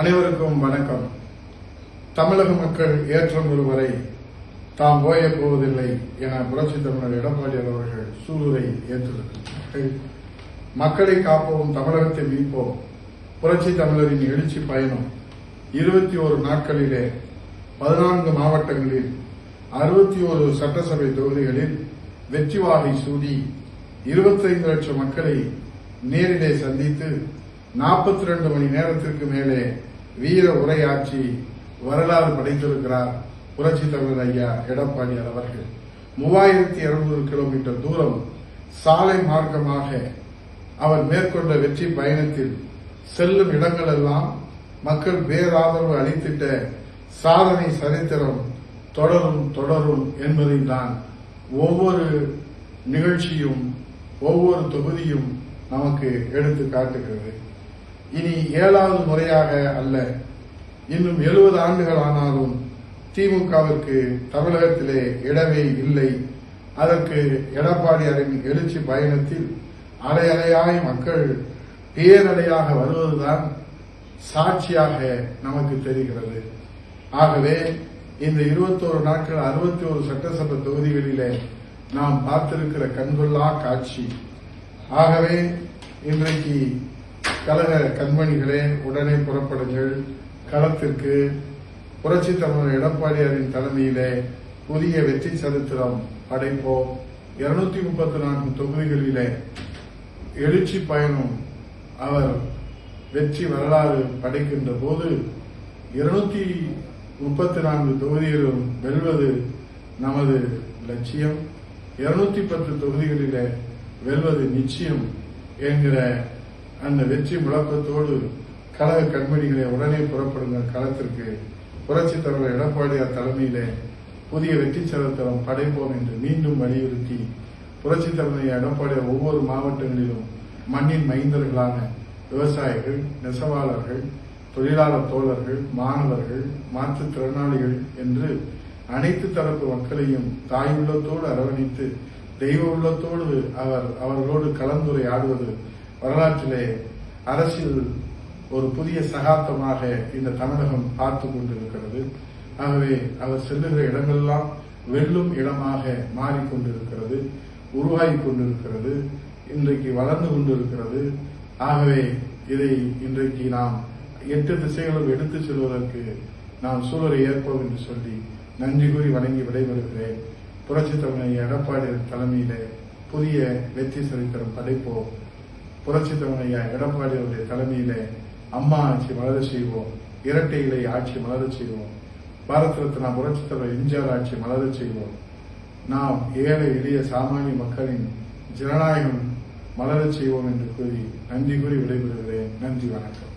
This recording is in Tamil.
அனைவருக்கும் வணக்கம். தமிழக மக்கள் ஏற்றம் ஒருவரை தாம் ஓயப் போவதில்லை என புரட்சி தமிழர் எடப்பாடி அவர்கள் சூளுரை ஏற்றிருக்கிறார்கள். மக்களை காப்போம் தமிழகத்தை மீட்போம் புரட்சி தமிழரின் எழுச்சி பயணம். இருபத்தி ஒரு நாட்களிலே பதினான்கு மாவட்டங்களில் அறுபத்தி ஒரு சட்டசபை தொகுதிகளில் வெற்றி வாகை சூடி இருபத்தைந்து லட்சம் மக்களை நேரிலே சந்தித்து நாற்பத்தி ரெண்டு மணி நேரத்திற்கு மேலே வீர உரையாற்றி வரலாறு படைத்திருக்கிறார் புரட்சி தலைவர் ஐயா எடப்பாடியார் அவர்கள். மூவாயிரத்தி இருநூறு கிலோமீட்டர் தூரம் சாலை மார்க்கமாக அவர் மேற்கொண்ட வெற்றி பயணத்தில் செல்லும் இடங்களெல்லாம் மக்கள் பேராதரவு அளித்திட்ட சாதனை சரித்திரம் தொடரும் தொடரும் என்பதை தான் ஒவ்வொரு நிகழ்ச்சியும் ஒவ்வொரு தொகுதியும் நமக்கு எடுத்து காட்டுகிறது இனி ஏழாவது முறையாக அல்ல. இன்னும் எழுபது ஆண்டுகள் ஆனாலும் திமுகவிற்கு தமிழகத்திலே இடமே இல்லை. அதற்கு எடப்பாடியாரின் எழுச்சி பயணத்தில் அலை அலையாய் மக்கள் பேரலையாக வருவதுதான் சாட்சியாக நமக்கு தெரிகிறது. ஆகவே இந்த இருபத்தோரு நாட்கள் அறுபத்தி ஒரு சட்டசபை தொகுதிகளிலே நாம் பார்த்திருக்கிற கண்கொள்ளா காட்சி. ஆகவே இன்றைக்கு கழக கண்மணிகளே உடனே புறப்படுங்கள். களத்திற்கு புரட்சி தமிழர் எடப்பாடியாரின் தலைமையிலே புதிய வெற்றி சரித்திரம் படைப்போம். இருநூத்தி முப்பத்தி நான்கு தொகுதிகளிலே எழுச்சி பயணம் அவர் வெற்றி வரலாறு படைக்கின்ற போது இருநூத்தி முப்பத்தி நான்கு தொகுதிகளும் வெல்வது நமது லட்சியம். இருநூத்தி பத்து தொகுதிகளிலே வெல்வது நிச்சயம் என்கிற அந்த வெற்றி முழக்கத்தோடு கழக கண்மணிகளை உடனே புறப்படுங்கள் களத்திற்கு. புரட்சித் தலைவர் எடப்பாடியார் தலைமையிலே புதிய வெற்றி சரித்திரம் படைப்போம் என்று மீண்டும் வலியுறுத்தி புரட்சித் தலைவர் எடப்பாடியார் ஒவ்வொரு மாவட்டங்களிலும் மண்ணின் மைந்தர்களான விவசாயிகள் நெசவாளர்கள் தொழிலாளர் தோழர்கள் மாணவர்கள் மாற்றுத்திறனாளிகள் என்று அனைத்து தரப்பு மக்களையும் தாய் உள்ளத்தோடு அரவணைத்து தெய்வ உள்ளத்தோடு அவர் அவர்களோடு கலந்துரையாடுவது வரலாற்றிலே அரசியல் ஒரு புதிய சகாப்தமாக இந்த தமிழகம் பார்த்து கொண்டிருக்கிறது. ஆகவே அவர் செல்லுகிற இடங்களெல்லாம் வெல்லும் இடமாக மாறிக்கொண்டிருக்கிறது உருவாகி கொண்டிருக்கிறது இன்றைக்கு வளர்ந்து கொண்டிருக்கிறது. ஆகவே இதை இன்றைக்கு நாம் எட்டு திசைகளும் எடுத்துச் செல்வதற்கு நாம் சூழலை ஏற்போம் என்று சொல்லி நன்றி கூறி வணங்கி விடைபெறுகிறேன். புரட்சி தமிழர் எடப்பாடி தலைமையிலே புதிய வெற்றி சரித்திரம் படைப்போம். புரட்சி தமிழையா எடப்பாடி அவருடைய தலைமையிலே அம்மா ஆட்சி மலர செய்வோம் இரட்டை இலை ஆட்சி மலர செய்வோம் பாரத ரத்னா புரட்சி தலைவர் எம்ஜிஆர் ஆட்சி மலர செய்வோம். நாம் ஏழை எளிய சாமானிய மக்களின் ஜனநாயகம் மலர செய்வோம் என்று கூறி நன்றி கூறி விடைபெறுகிறேன். நன்றி வணக்கம்.